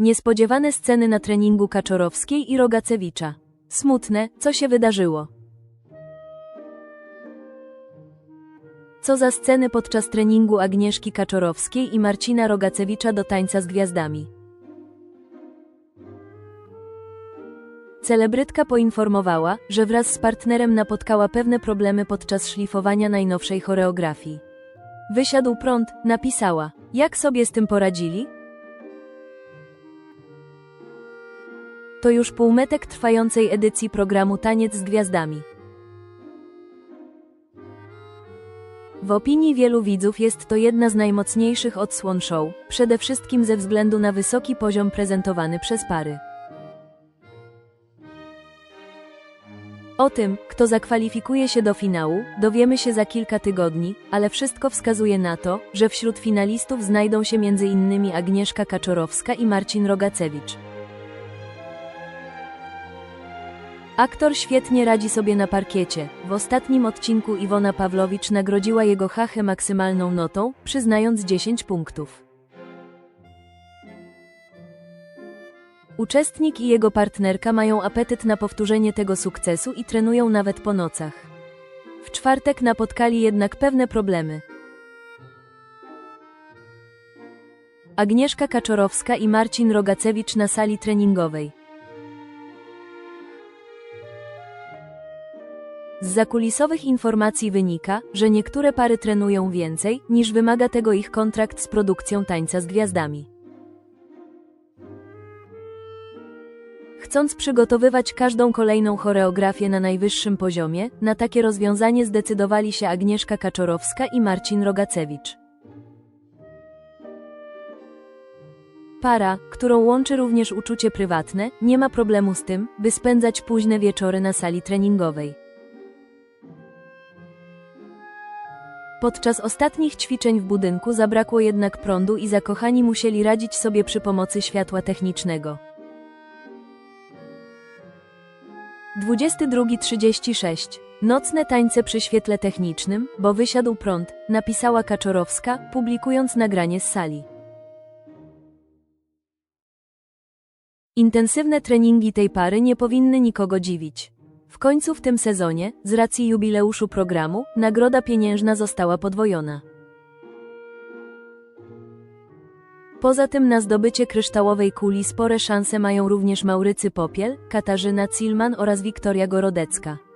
Niespodziewane sceny na treningu Kaczorowskiej i Rogacewicza. Smutne, co się wydarzyło. Co za sceny podczas treningu Agnieszki Kaczorowskiej i Marcina Rogacewicza do tańca z gwiazdami. Celebrytka poinformowała, że wraz z partnerem napotkała pewne problemy podczas szlifowania najnowszej choreografii. Wysiadł prąd, napisała. Jak sobie z tym poradzili? To już półmetek trwającej edycji programu Taniec z Gwiazdami. W opinii wielu widzów jest to jedna z najmocniejszych odsłon show, przede wszystkim ze względu na wysoki poziom prezentowany przez pary. O tym, kto zakwalifikuje się do finału, dowiemy się za kilka tygodni, ale wszystko wskazuje na to, że wśród finalistów znajdą się m.in. Agnieszka Kaczorowska i Marcin Rogacewicz. Aktor świetnie radzi sobie na parkiecie. W ostatnim odcinku Iwona Pawlowicz nagrodziła jego hachę maksymalną notą, przyznając 10 punktów. Uczestnik i jego partnerka mają apetyt na powtórzenie tego sukcesu i trenują nawet po nocach. W czwartek napotkali jednak pewne problemy. Agnieszka Kaczorowska i Marcin Rogacewicz na sali treningowej. Z zakulisowych informacji wynika, że niektóre pary trenują więcej, niż wymaga tego ich kontrakt z produkcją tańca z gwiazdami. Chcąc przygotowywać każdą kolejną choreografię na najwyższym poziomie, na takie rozwiązanie zdecydowali się Agnieszka Kaczorowska i Marcin Rogacewicz. Para, którą łączy również uczucie prywatne, nie ma problemu z tym, by spędzać późne wieczory na sali treningowej. Podczas ostatnich ćwiczeń w budynku zabrakło jednak prądu i zakochani musieli radzić sobie przy pomocy światła technicznego. 22.36. Nocne tańce przy świetle technicznym, bo wysiadł prąd, napisała Kaczorowska, publikując nagranie z sali. Intensywne treningi tej pary nie powinny nikogo dziwić. Końcu w tym sezonie, z racji jubileuszu programu, nagroda pieniężna została podwojona. Poza tym na zdobycie kryształowej kuli spore szanse mają również Maurycy Popiel, Katarzyna Cilman oraz Wiktoria Gorodecka.